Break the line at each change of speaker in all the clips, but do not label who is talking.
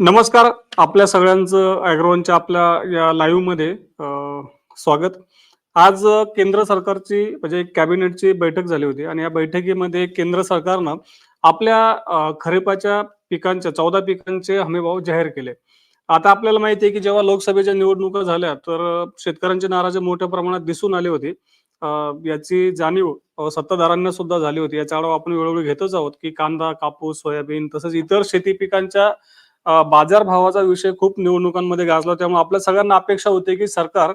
नमस्कार आपल्या सगळ्यांचं अॅग्रोनच्या आपल्या या लाईव्हमध्ये स्वागत. आज केंद्र सरकारची म्हणजे कॅबिनेटची बैठक झाली होती आणि या बैठकीमध्ये केंद्र सरकारनं आपल्या खरेपाच्या खरीपाच्या पिकांच्या चौदा पिकांचे हमीभाव जाहीर केले. आता आपल्याला माहिती आहे की जेव्हा लोकसभेच्या निवडणुका झाल्या तर शेतकऱ्यांची नाराजी मोठ्या प्रमाणात दिसून आली होती. याची जाणीव सत्ताधारांना सुद्धा झाली होती. याचा आढावा आपण वेळोवेळी घेतच आहोत की कांदा कापूस सोयाबीन तसंच इतर शेती पिकांच्या बाजारभावाचा विषय खूप निवडणुकांमध्ये गाजला. त्यामुळे आपल्या सगळ्यांना अपेक्षा होती की सरकार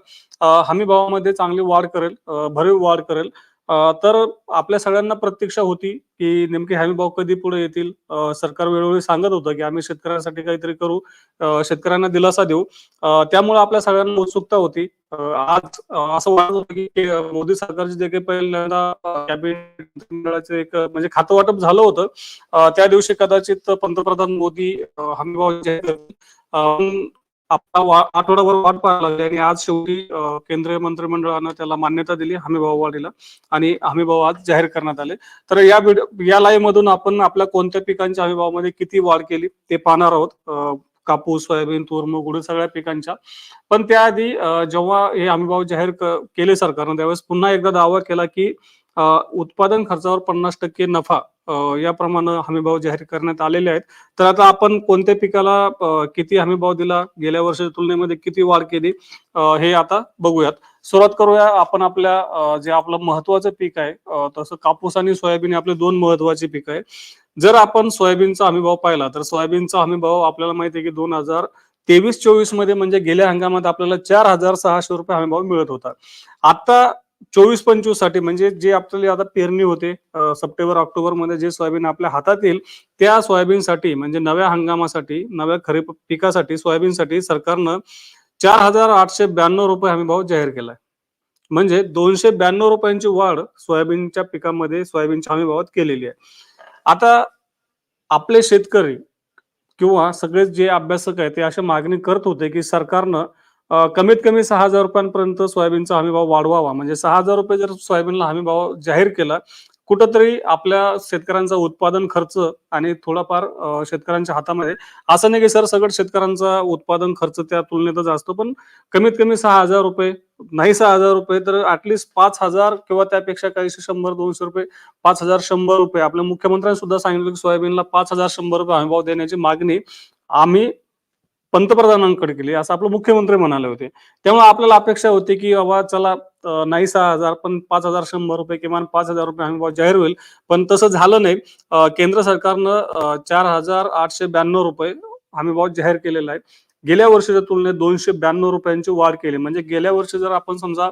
हमी भावामध्ये चांगली वाढ करेल भरीव वाढ करेल. तर आपल्या सगळ्यांना प्रतीक्षा होती की नेमके हमी भाव कधी पुढे येतील? सरकार वेळोवेळी सांगत होतं की आम्ही शेतकऱ्यांसाठी काहीतरी करू शेतकऱ्यांना दिलासा देऊ. त्यामुळे आपल्या सगळ्यांना उत्सुकता होती. आज असं वाटत होतं की मोदी सरकारचे जे काही पहिल्यांदा कॅबिनेट एक म्हणजे खातं वाटप झालं होतं. त्या दिवशी कदाचित पंतप्रधान मोदी हमीभाव जाहीर आपला आठवडाभर वाट पाहायला लागली आणि आज शेवटी केंद्रीय मंत्रिमंडळानं त्याला मान्यता दिली हमीभाव वाढीला आणि हमीभाव आज जाहीर करण्यात आले. तर या या लाईव्ह मधून आपण आपल्या कोणत्या पिकांच्या हमीभावामध्ये किती वाढ केली ते पाहणार आहोत. कापूस सोयाबीन तूर मूग उडीद सगळ्या पिकांच्या. पण त्याआधी जेव्हा हे हमीभाव जाहीर केले सरकारनं त्यावेळेस पुन्हा एकदा दावा केला की उत्पादन खर्चावर पन्नास टक्के नफा याप्रमाणे हमीभाव जाहीर करण्यात आलेले आहेत. तर आता आपण कोणत्या पिकाला किती हमीभाव दिला गेल्या वर्षाच्या तुलनेमध्ये किती वाढ केली हे आता बघूयात. सुरुवात करूया आपण आपल्या जे आपलं महत्वाचं पीक आहे तसं कापूस आणि सोयाबीन हे आपले दोन महत्त्वाचे पीक आहे. जर आपण सोयाबीनचा हमीभाव पाहिला तर सोयाबीनचा हमीभाव आपल्याला माहिती आहे की दोन हजार तेवीस चोवीसमध्ये म्हणजे गेल्या हंगामात आपल्याला चार हजार सहाशे रुपये हमीभाव मिळत होता. आता चोवीस पंचवीससाठी म्हणजे जे आपल्याला आता पेरणी होते सप्टेंबर ऑक्टोबरमध्ये जे सोयाबीन आपल्या हातात येईल त्या सोयाबीनसाठी म्हणजे नव्या हंगामासाठी नव्या खरीप पिकासाठी सोयाबीनसाठी सरकारनं चार हजार आठशे ब्याण्णव रुपये हमीभाव जाहीर केलाय. म्हणजे दोनशे ब्याण्णव रुपयांची वाढ सोयाबीनच्या पिकामध्ये सोयाबीनच्या हमीभावात केलेली आहे. आता आपले शेतकरी किंवा सगळे जे अभ्यासक आहेत ते अशी मागणी करत होते की सरकारनं कमीत कमी सहा हजार रुपयांपर्यंत सोयाबीनचा हमीभाव वाढवावा. म्हणजे सहा हजार रुपये जर सोयाबीनला हमीभाव जाहीर केला कुठंतरी आपल्या शेतकऱ्यांचा उत्पादन खर्च आणि थोडाफार शेतकऱ्यांच्या हातामध्ये असं नाही की सर सगळं शेतकऱ्यांचा उत्पादन खर्च त्या तुलनेतच असतो. पण कमीत कमी सहा हजार रुपये नाही सहा हजार रुपये तर ऍटलिस्ट पाच हजार किंवा त्यापेक्षा काहीशे शंभर दोनशे रुपये पाच हजार शंभर रुपये. आपल्या मुख्यमंत्र्यांनी सुद्धा सांगितलं की सोयाबीनला पाच हजार शंभर रुपये हमीभाव देण्याची मागणी आम्ही पंतप्रधानांकडे केली असं आपलं मुख्यमंत्री म्हणाले होते. त्यामुळे आपल्याला अपेक्षा होती की बाबा चला नाही सहा हजार पण पाच हजार शंभर रुपये किमान पाच हजार रुपये हमीभाव जाहीर होईल. पण तसं झालं नाही. केंद्र सरकारनं चार हजार आठशे ब्याण्णव रुपये हमीभाव जाहीर केलेला आहे. गेल्या वर्षीच्या तुलनेत दोनशे ब्याण्णव रुपयांची वाढ केली. म्हणजे गेल्या वर्षी जर आपण समजा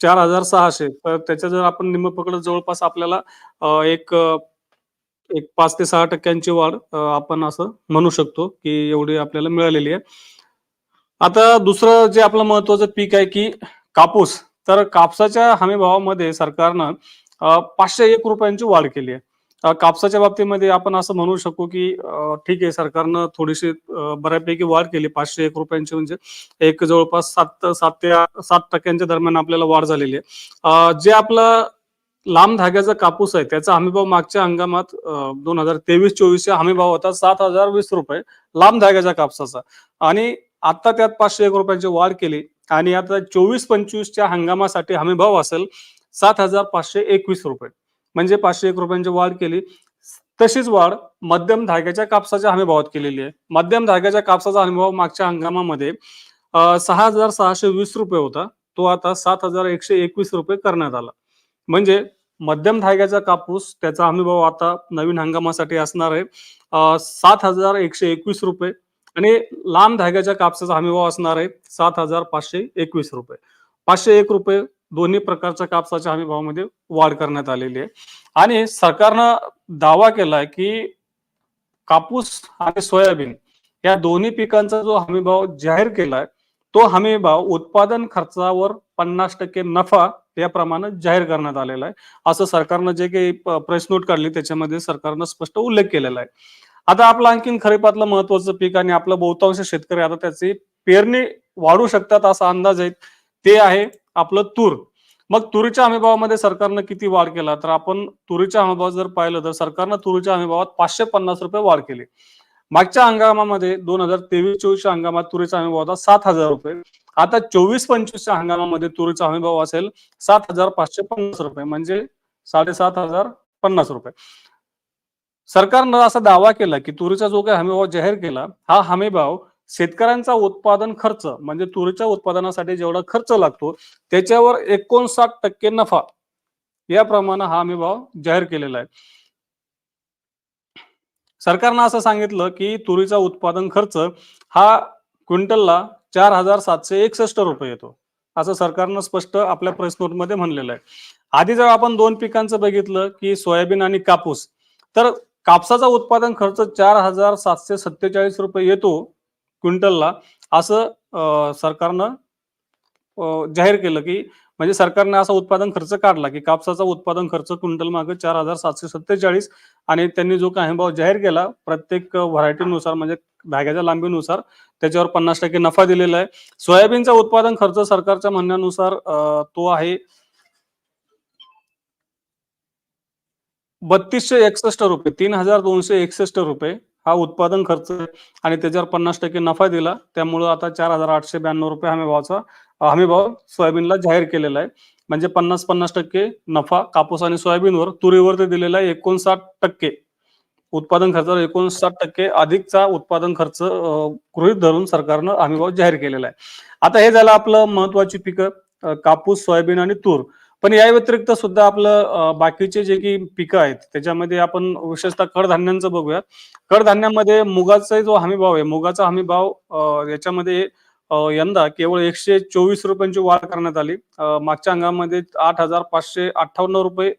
चार हजार सहाशे तर त्याच्या जर आपण निम्म पकडत जवळपास आपल्याला एक एक पाच ते सहा टक्क्यांची वाढ आपण असं म्हणू शकतो की एवढी आपल्याला मिळालेली आहे. आता दुसरं जे आपलं महत्वाचं पीक आहे की कापूस. तर कापसाच्या हमी भावामध्ये सरकारनं पाचशे एक रुपयांची वाढ केली आहे. कापसाच्या बाबतीमध्ये आपण असं म्हणू शकू की ठीक आहे सरकारनं थोडीशी बऱ्यापैकी वाढ केली. पाचशे एक रुपयांची म्हणजे एक जवळपास सात सात ते सात टक्क्यांच्या दरम्यान आपल्याला वाढ झालेली आहे. जे आपलं लांब धाग्याचा कापूस आहे त्याचा हमीभाव मागच्या हंगामात दोन हजार तेवीस चोवीसचा हमीभाव होता सात हजार वीस रुपये लांब धाग्याच्या कापसाचा. आणि आता त्यात पाचशे एक रुपयांची वाढ केली आणि आता चोवीस पंचवीसच्या हंगामासाठी हमीभाव असेल सात हजार पाचशे एकवीस रुपये. म्हणजे पाचशे एक रुपयांची वाढ केली. तशीच वाढ मध्यम धाग्याच्या कापसाच्या हमीभावात केलेली आहे. मध्यम धाग्याच्या कापसाचा हमीभाव मागच्या हंगामामध्ये सहा हजार सहाशे वीस रुपये होता. तो आता सात हजार एकशे एकवीस रुपये करण्यात आला. म्हणजे मध्यम धाग्याचा कापूस त्याचा हमीभाव आता नवीन हंगामासाठी असणार आहे. सात हजार एकशे एकवीस रुपये आणि लांब धाग्याच्या कापसाचा हमीभाव असणार आहे सात हजार पाचशे एकवीस रुपये. पाचशे एक रुपये दोन्ही प्रकारच्या कापसाच्या हमीभावामध्ये वाढ करण्यात आलेली आहे. आणि सरकारनं दावा केलाय की कापूस आणि सोयाबीन या दोन्ही पिकांचा जो हमीभाव जाहीर केलाय तो हमीभाव उत्पादन खर्चावर पन्नास टक्के नफा याप्रमाणे जाहीर करण्यात आलेला आहे. असं सरकारनं जे काही प्रेस नोट काढली त्याच्यामध्ये सरकारनं स्पष्ट उल्लेख केलेला आहे. आता आपलं आणखीन खरीपातलं महत्वाचं पीक आणि आपलं बहुतांश शेतकरी आता त्याची पेरणी वाढू शकतात असा अंदाज आहे. ते आहे आपलं तूर. मग तुरीच्या हमीभावामध्ये सरकारनं किती वाढ केला? तर आपण तुरीच्या हमीभावात जर पाहिलं तर सरकारनं तुरीच्या हमीभावात पाचशे पन्नास रुपये वाढ केली. मागच्या हंगामामध्ये दोन हजार तेवीस चोवीसच्या हंगामात तुरीचा हमीभाव होता सात हजार रुपये. आता चोवीस पंचवीसच्या हंगामामध्ये तुरीचा हमीभाव असेल सात हजार पाचशे पन्नास रुपये म्हणजे साडेसात हजार पन्नास रुपये. सरकारनं असा दावा केला की तुरीचा जो काही हमीभाव जाहीर केला हा हमीभाव शेतकऱ्यांचा उत्पादन खर्च म्हणजे तुरीच्या उत्पादनासाठी जेवढा खर्च लागतो त्याच्यावर एकोणसाठ टक्के नफा याप्रमाणे हा हमीभाव जाहीर केलेला आहे. सरकारनं असं सांगितलं की तुरीचा उत्पादन खर्च हा क्विंटलला चार हजार सातशे एकसष्ट रुपये येतो. असं सरकारनं स्पष्ट आपल्या प्रेस नोटमध्ये म्हणलेलं आहे. आधी जर आपण दोन पिकांचं बघितलं की सोयाबीन आणि कापूस तर कापसाचा उत्पादन खर्च चार हजार सातशे सत्तेचाळीस रुपये येतो क्विंटलला असं सरकारनं जाहीर केलं की म्हणजे सरकारने असा उत्पादन खर्च काढला की कापसाचा उत्पादन खर्च क्विंटल मागे चार हजार सातशे सत्तेचाळीस आणि त्यांनी जो काही भाव जाहीर केला प्रत्येक व्हरायटीनुसार म्हणजे धाग्याच्या लांबीनुसार त्याच्यावर पन्नास टक्के नफा दिलेला आहे. सोयाबीनचा उत्पादन खर्च सरकारच्या म्हणण्यानुसार तो आहे बत्तीसशे एकसष्ट रुपये तीन हजार दोनशे एकसष्ट रुपये हा उत्पादन खर्च आणि त्याच्यावर पन्नास टक्के नफा दिला. त्यामुळं आता चार हजार आठशे ब्याण्णव रुपये हमी भावाचा हमी भाव सोयाबीनला जाहीर केलेला आहे. म्हणजे पन्नास पन्नास टक्के नफा कापूस आणि सोयाबीनवर तुरीवर ते दिलेला आहे एकोणसाठ टक्के. उत्पादन खर्चावर एकोणसाठ टक्के अधिकचा उत्पादन खर्च गृहित धरून सरकारनं हमी भाव जाहीर केलेला आहे. आता हे झालं आपलं महत्वाची पिकं कापूस सोयाबीन आणि तूर. पण या व्यतिरिक्त सुद्धा आपलं बाकीचे जे की पिकं आहेत त्याच्यामध्ये आपण विशेषतः कडधान्यांचं बघूया कडधान्यामध्ये मुगाचा जो हमी भाव आहे मुगाचा हमी भाव याच्यामध्ये यंदा केवळ एकशे चोवीस रुपयांची वाढ करण्यात आली. मागच्या हंगामामध्ये आठ हजार पाचशे अठ्ठावन्न रुपये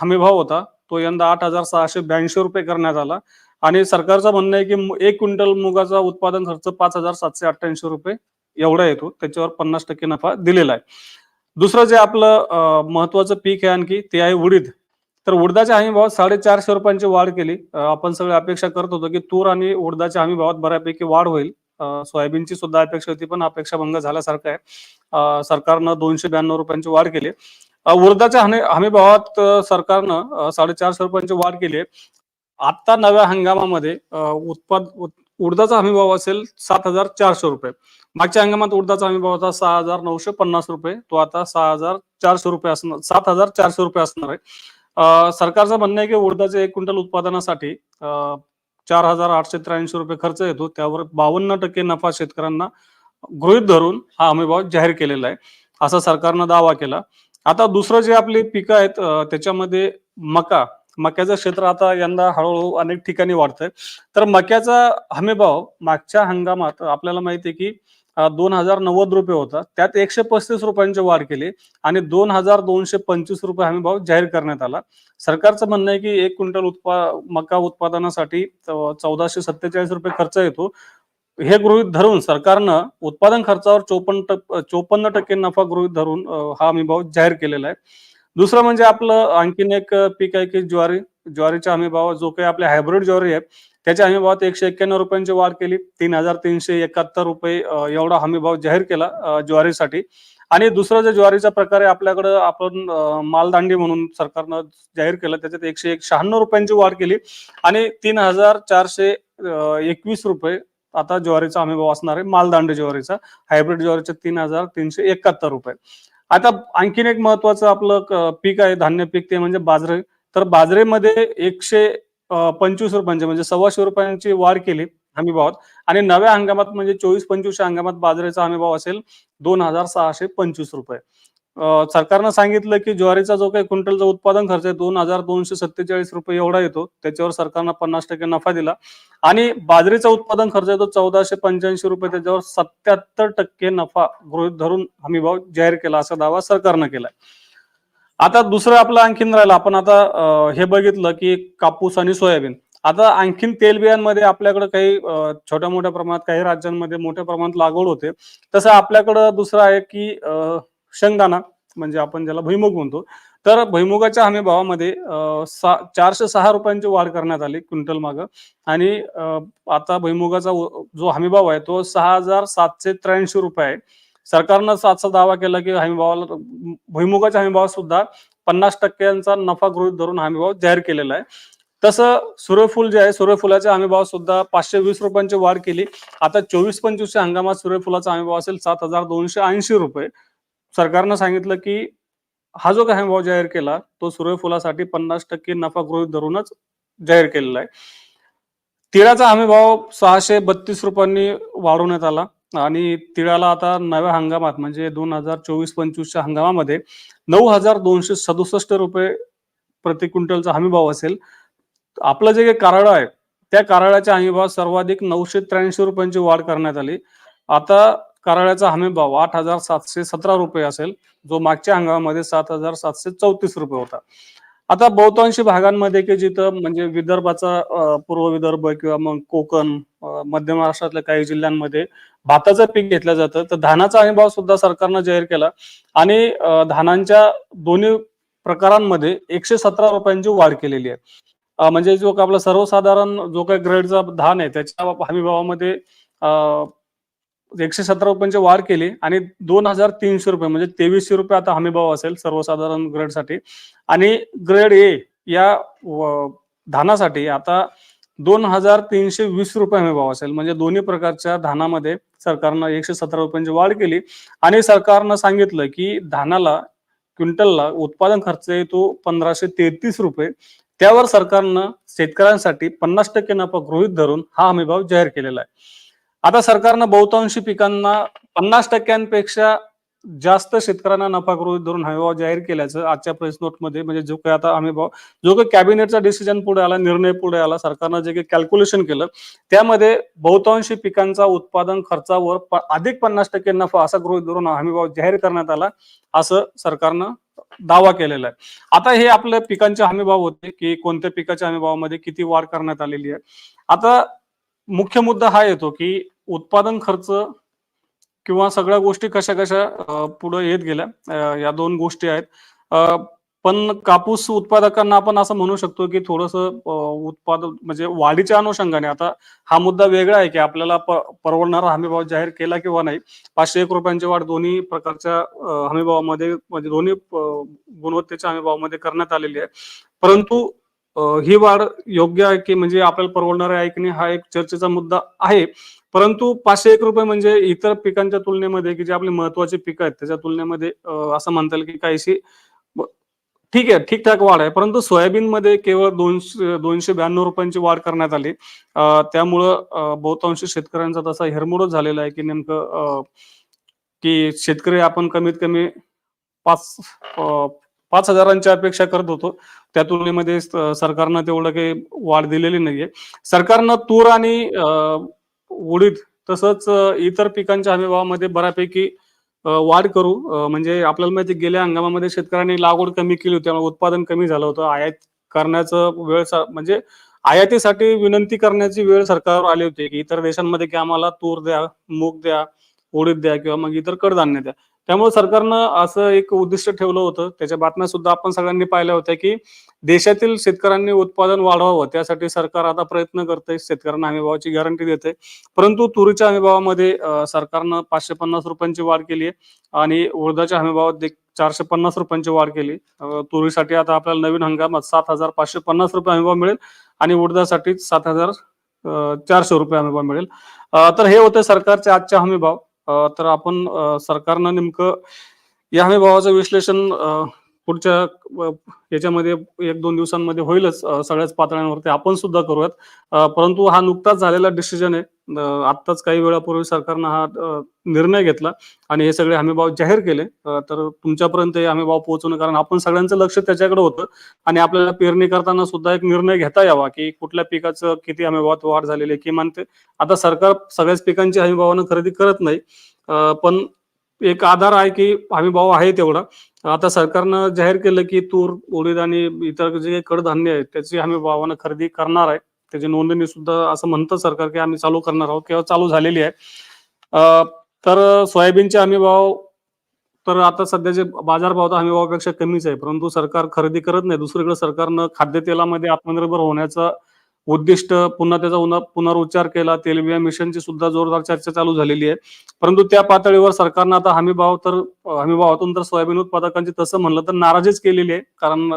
हमीभाव होता. तो यंदा आठ हजार सहाशे ब्याऐंशी रुपये करण्यात आला. आणि सरकारचं म्हणणं आहे की एक क्विंटल मुगाचा उत्पादन खर्च पाच हजार सातशे अठ्ठ्याऐंशी रुपये एवढा येतो. त्याच्यावर पन्नास टक्के नफा दिलेला आहे. दुसरं जे आपलं महत्वाचं पीक आहे आणखी ते आहे उडीद. तर उडदाच्या हमीभावात साडेचारशे रुपयांची वाढ केली. आपण सगळे अपेक्षा करत होतो की तूर आणि उडदाच्या हमी भावात बऱ्यापैकी वाढ होईल. सोयाबीनची सुद्धा अपेक्षा होती पण अपेक्षा भंग झाल्यासारखं आहे. सरकारनं दोनशे ब्याण्णव रुपयांची वाढ केली. उर्दाच्या उडदाच्या हमी सरकारनं साडेचारशे रुपयांची वाढ केली आहे. आता नव्या हंगामामध्ये उत्पाद उडदाचा असेल सात हजार चारशे रुपये. मागच्या हंगामात उडदाचा हमीभाव होता सहा हजार नऊशे पन्नास रुपये. तो आता सहा हजार चारशे रुपये असणार सात हजार चारशे रुपये असणार आहे. सरकारचं म्हणणं आहे की उडदाचे एक क्विंटल उत्पादनासाठी चार हजार आठशे त्र्याऐंशी रुपये खर्च येतो. त्यावर बावन्न टक्के नफा शेतकऱ्यांना गृहीत धरून हा हमीभाव जाहीर केलेला आहे. असा सरकारनं दावा केला. आता दुसरं जे आपली पिकं आहेत त्याच्यामध्ये मका मक्याचं क्षेत्र आता यंदा हळूहळू अनेक ठिकाणी वाढतंय. तर मक्याचा हमीभाव मागच्या हंगामात आपल्याला माहिती आहे की दोन हजार नव्वद रुपये होता. त्यात एकशे पस्तीस रुपयांची वाढ केली आणि दोन हजार दोनशे पंचवीस रुपये हमीभाव जाहीर करण्यात आला. सरकारचं म्हणणं आहे की एक क्विंटल उत्पा मका उत्पादनासाठी चौदाशे सत्तेचाळीस रुपये खर्च येतो. हे गृहीत धरून सरकारनं उत्पादन खर्चावर चोपन्न चोपन्न टक्के नफा गृहीत धरून हा हमीभाव जाहीर केलेला आहे. दुसरं म्हणजे आपलं आणखीन एक पीक आहे की ज्वारी ज्वारीचा हमी भाव जो काही आपल्या हायब्रिड ज्वारी आहे त्याच्या हमी भावात एकशे एक्क्याण्णव रुपयांची वाढ केली. तीन हजार तीनशे एकाहत्तर रुपये एवढा हमी भाव जाहीर केला ज्वारीसाठी. आणि दुसरा जे ज्वारीचा प्रकार आहे आपल्याकडं आपण मालदांडी म्हणून सरकारनं जाहीर केलं त्याच्यात एकशे एक शहाण्णव रुपयांची वाढ केली. आणि तीन हजार चारशे एकवीस रुपये आता ज्वारीचा हमी भाव असणार आहे मालदांडी ज्वारीचा. हायब्रिड ज्वारीचे तीन हजार तीनशे एकाहत्तर रुपये. आता आणखीन एक महत्वाचं आपलं पीक आहे धान्य पीक ते म्हणजे बाजरे. तर बाजरीमध्ये एकशे पंचवीस रुपयांचे म्हणजे, म्हणजे सव्वाशे रुपयांची वाढ केली हमी भावात. आणि नव्या हंगामात म्हणजे चोवीस पंचवीस हंगामात बाजरीचा हमी भाव असेल दोन हजार सहाशे पंचवीस रुपये. सरकारनं सांगितलं की ज्वारीचा जो काही क्विंटलचा उत्पादन खर्च आहे दोन हजार दोनशे सत्तेचाळीस रुपये एवढा येतो. त्याच्यावर सरकारनं पन्नास टक्के नफा दिला. आणि बाजरीचा उत्पादन खर्च येतो चौदाशे पंच्याऐंशी रुपये त्याच्यावर सत्याहत्तर टक्के नफा गृहीत धरून हमी भाव जाहीर केला असा दावा सरकारनं केलाय. आता दुसरं आपलं आणखीन राहिलं आपण आता हे बघितलं की कापूस आणि सोयाबीन. आता आणखीन तेलबियांमध्ये आपल्याकडे काही छोट्या मोठ्या प्रमाणात काही राज्यांमध्ये मोठ्या प्रमाणात लागवड होते. तसं आपल्याकडं दुसरं आहे की शेंगदाणा म्हणजे आपण ज्याला भुईमुग म्हणतो. तर भुईमुगाच्या हमी भावामध्ये चारशे सहा रुपयांची वाढ करण्यात आली क्विंटल माग. आणि आता भुईमुगाचा जो हमीभाव आहे तो सहा हजार सातशे त्र्याऐंशी रुपये आहे. सरकारनं असा दावा केला की हमीभावाला भुईमुगाच्या हमीभावात सुद्धा पन्नास टक्क्यांचा नफा गृहित धरून हमीभाव जाहीर केलेला आहे. तसं सूर्यफूल जे आहे सूर्यफुलाचा हमीभाव सुद्धा पाचशे वीस रुपयांची वाढ केली. आता चोवीस पंचवीसच्या हंगामात सूर्यफुलाचा हमीभाव असेल सात हजार दोनशे ऐंशी रुपये. सरकारनं सांगितलं की हा जो काही हमीभाव जाहीर केला तो सूर्यफुलासाठी पन्नास टक्के नफा गृहित धरूनच जाहीर केलेला आहे. तिळाचा हमीभाव सहाशे बत्तीस रुपयांनी वाढवण्यात आला. आणि तिळाला आता नव्या हंगामात म्हणजे दोन हजार चोवीस पंचवीसच्या हंगामामध्ये नऊ हजार दोनशे सदुसष्ट रुपये प्रति क्विंटलचा हमीभाव असेल. आपलं जे काही कारळ आहे त्या कारळाच्या हमीभावात सर्वाधिक नऊशे त्र्याऐंशी रुपयांची वाढ करण्यात आली. आता कारळ्याचा हमीभाव आठ हजार सातशे सतरा रुपये असेल जो मागच्या हंगामामध्ये सात हजार सातशे चौतीस रुपये होता. आता बहुतांशी भागांमध्ये की जिथं म्हणजे विदर्भाचा पूर्व विदर्भ किंवा मग कोकण मध्य महाराष्ट्रातल्या काही जिल्ह्यांमध्ये भाताचं पीक घेतलं जातं. तर धानाचा हमीभाव सुद्धा सरकारनं जाहीर केला. आणि धानांच्या दोन्ही प्रकारांमध्ये एकशे सतरा रुपयांची वाढ केलेली आहे. म्हणजे जो का आपला सर्वसाधारण जो काही ग्रेडचा धान आहे त्याच्या हमीभावामध्ये एकशे सतरा रुपयांची वाढ केली आणि दोन हजार तीनशे रुपये म्हणजे तेवीसशे रुपये आता हमीभाव असेल सर्वसाधारण ग्रेडसाठी आणि ग्रेड ए या धानासाठी आता दोन हजार तीनशे वीस रुपये हमीभाव असेल. म्हणजे दोन्ही प्रकारच्या धानामध्ये सरकारनं एकशे सतरा रुपयांची वाढ केली. आणि सरकारनं सांगितलं की धानाला क्विंटलला उत्पादन खर्च येतो पंधराशे तेहतीस रुपये. त्यावर सरकारनं शेतकऱ्यांसाठी पन्नास टक्के नफा गृहीत धरून हा हमीभाव जाहीर केलेला आहे. आता सरकारनं बहुतांशी पिकांना पन्नास टक्क्यांपेक्षा जास्त शेतकऱ्यांना नफा गृहीत धरून हमीभाव जाहीर केल्याचं आजच्या प्रेस नोटमध्ये म्हणजे जो काही आता हमीभाव जो काही कॅबिनेटचा डिसिजन पुढे आला निर्णय पुढे आला सरकारनं जे काही कॅल्क्युलेशन केलं त्यामध्ये बहुतांशी पिकांचा उत्पादन खर्चावर अधिक पन्नास टक्के नफा असा गृहीत धरून हमीभाव जाहीर करण्यात आला असं सरकारनं दावा केलेला आहे. आता हे आपल्या पिकांचे हमीभाव होते की कोणत्या पिकाच्या हमीभावामध्ये किती वाढ करण्यात आलेली आहे. आता मुख्य मुद्दा हा येतो की उत्पादन खर्च किंवा सगळ्या गोष्टी कशा कशा पुढे येत गेल्या या दोन गोष्टी आहेत. पण कापूस उत्पादकांना आपण असं म्हणू शकतो की थोडस उत्पादन म्हणजे वाढीच्या अनुषंगाने आता हा मुद्दा वेगळा आहे की आपल्याला परवडणारा हमीभाव जाहीर केला किंवा नाही पाचशे एक रुपयांची वाढ दोन्ही प्रकारच्या हमीभावामध्ये म्हणजे दोन्ही गुणवत्तेच्या हमीभावामध्ये करण्यात आलेली आहे. परंतु ही वाढ योग्य आहे की म्हणजे आपल्याला परवडणार आहे की नाही हा एक चर्चेचा मुद्दा आहे. परंतु पाचशे एक रुपये म्हणजे इतर पिकांच्या तुलनेमध्ये की जे आपले महत्त्वाचे पिकं आहेत त्याच्या तुलनेमध्ये असं म्हणता येईल की काहीशी ठीक आहे ठीकठाक वाढ आहे. परंतु सोयाबीन मध्ये केवळ दोनशे दोनशे ब्याण्णव रुपयांची वाढ करण्यात आली. त्यामुळं बहुतांश शेतकऱ्यांचा तसा हिरमोडच झालेला आहे की नेमकं की शेतकरी आपण कमीत कमी पाच अं, पाच हजारांची अपेक्षा करत होतो. त्या तुलनेमध्ये सरकारनं तेवढं काही वाढ दिलेली नाहीये. सरकारनं तूर आणि अं, उडीद तसंच इतर पिकांच्या हमीभावामध्ये बऱ्यापैकी वाढ करू. म्हणजे आपल्याला माहिती गेल्या हंगामामध्ये शेतकऱ्यांनी लागवड कमी केली होती. त्यामुळे उत्पादन कमी झालं होतं. आयात करण्याचं वेळ म्हणजे आयातीसाठी विनंती करण्याची वेळ सरकारवर आली होती. की इतर देशांमध्ये की आम्हाला तूर द्या मूग द्या उडीद द्या किंवा मग इतर कडधान्य द्या. त्यामुळे सरकारनं असं एक उद्दिष्ट ठेवलं होतं. त्याच्या बातम्या सुद्धा आपण सगळ्यांनी पाहिल्या होत्या की देशातील शेतकऱ्यांनी उत्पादन वाढवावं. त्यासाठी सरकार आता प्रयत्न करतंय. शेतकऱ्यांना हमीभावाची गॅरंटी देते परंतु तुरीच्या हमीभावामध्ये सरकारनं पाचशे पन्नास रुपयांची वाढ केली आहे. आणि उडदाच्या हमीभावात देख- चारशे पन्नास रुपयांची वाढ केली तुरीसाठी आता आपल्याला नवीन हंगामात सात हजार पाचशे पन्नास रुपये हमीभाव मिळेल आणि उडदासाठी सात हजार चारशे रुपये हमीभाव मिळेल. तर हे होते सरकारचे आजचे हमीभाव. तर आपण सरकारनं नेमकं या हमीभावाचं विश्लेषण पुढच्या याच्यामध्ये एक दोन दिवसांमध्ये होईलच सगळ्याच पातळ्यांवरती. आपण सुद्धा करूयात. परंतु हा नुकताच झालेला डिसिजन आहे. आत्ताच काही वेळापूर्वी सरकारनं हा निर्णय घेतला आणि हे सगळे हमीभाव जाहीर केले. तर तुमच्यापर्यंत हे हमीभाव पोहोचवणं कारण आपण सगळ्यांचं लक्ष त्याच्याकडे होतं आणि आपल्याला पेरणी करताना सुद्धा एक निर्णय घेता यावा की कुठल्या पिकाचं किती हमीभावात वाढ झालेली आहे किमान ते. आता सरकार सगळ्याच पिकांची हमीभावानं खरेदी करत नाही. पण एक आधार आहे की हमीभाव आहे तेवढा. आता सरकारनं जाहीर केलं की तूर उडीद आणि इतर जे काही कडधान्य आहेत त्याची हमी भावानं खरेदी करणार आहे. त्याची नोंदणी सुद्धा असं म्हणतं सरकार की आम्ही चालू करणार आहोत किंवा चालू झालेली आहे. तर सोयाबीनचे हमी भाव तर आता सध्या जे बाजारभाव तर हमी भावापेक्षा कमीच आहे. परंतु सरकार खरेदी करत नाही. दुसरीकडे सरकारनं खाद्यतेलामध्ये आत्मनिर्भर होण्याचा उद्दिष्ट पुन्हा त्याचा पुनरुच्चार केला. तेलबिया मिशनची सुद्धा जोरदार चर्चा चालू झालेली आहे. परंतु त्या पातळीवर सरकारनं आता हमी भाव तर हमी भावातून तर सोयाबीन उत्पादकांची तसं म्हणलं तर नाराजीच केलेली आहे. कारण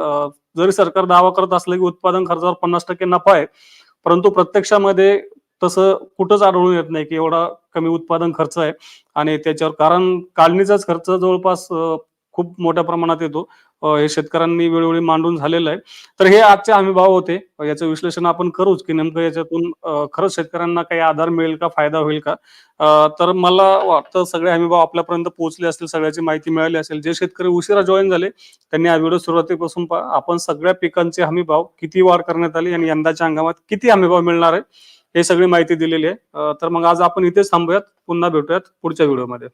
जरी सरकार दावा करत असलं की उत्पादन खर्चावर पन्नास टक्के नफा आहे परंतु प्रत्यक्षामध्ये तसं कुठंच आढळून येत नाही की एवढा कमी उत्पादन खर्च आहे. आणि त्याच्यावर कारण काढणीचाच खर्च जवळपास खूप मोठ्या प्रमाणात येतो. हे शेतकऱ्यांनी वेळोवेळी मांडून झालेलं आहे. तर हे आजचे हमी भाव होते. याचं विश्लेषण आपण करूच की नेमकं याच्यातून खरंच शेतकऱ्यांना काही आधार मिळेल का फायदा होईल का? तर मला वाटतं सगळे हमी भाव आपल्यापर्यंत पोहोचले असतील सगळ्याची माहिती मिळाली असेल. जे शेतकरी उशिरा जॉईन झाले त्यांनी हा व्हिडिओ सुरुवातीपासून आपण सगळ्या पिकांचे हमी भाव किती वाढ करण्यात आली आणि यंदाच्या हंगामात किती हमी भाव मिळणार आहे हे सगळी माहिती दिलेली आहे. तर मग आज आपण इथेच थांबूयात. पुन्हा भेटूयात पुढच्या व्हिडिओमध्ये